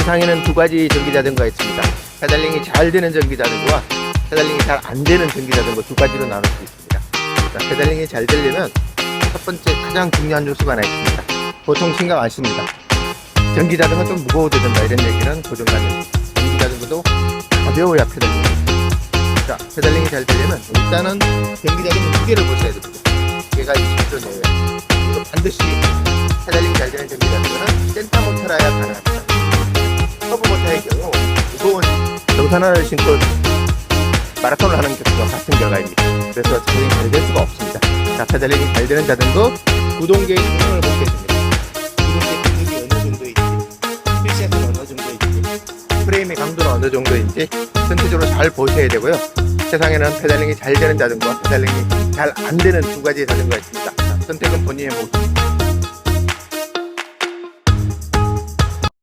세상에는 두 가지 전기 자전거가 있습니다. 페달링이 잘 되는 전기 자전거와 페달링이 잘 안 되는 전기 자전거 두 가지로 나눌 수 있습니다. 자, 페달링이 잘 되려면 첫 번째 가장 중요한 요소가 하나 있습니다. 보통 생각 안 씁니다. 전기 자전거 좀 무거워도 된다 이런 얘기는 고정관념. 전기 자전거도 가벼워야 페달링이. 자, 페달링이 잘 되려면 일단은 전기 자전거 무게를 보셔야 됩니다. 무게가 20kg 내외. 그리고 반드시 페달링 잘 되는 전기 자전거는 센터 모터라야 가능합니다. 모터의 경우 무거운 정산화를 신고 마라톤을 하는 것과 같은 결과입니다. 그래서 자전이 잘 될 수가 없습니다. 자, 페달링이 잘 되는 자전거 구동계의 성능을 보게 됩니다. 구동계 기능이 어느 정도인지, 필셋은 어느 정도인지, 프레임의 강도는 어느 정도인지 전체적으로 잘 보셔야 되고요. 세상에는 페달링이 잘 되는 자전거와 페달링이 잘 안 되는 두 가지의 자전거가 있습니다. 자, 선택은 본인의 몫입니다.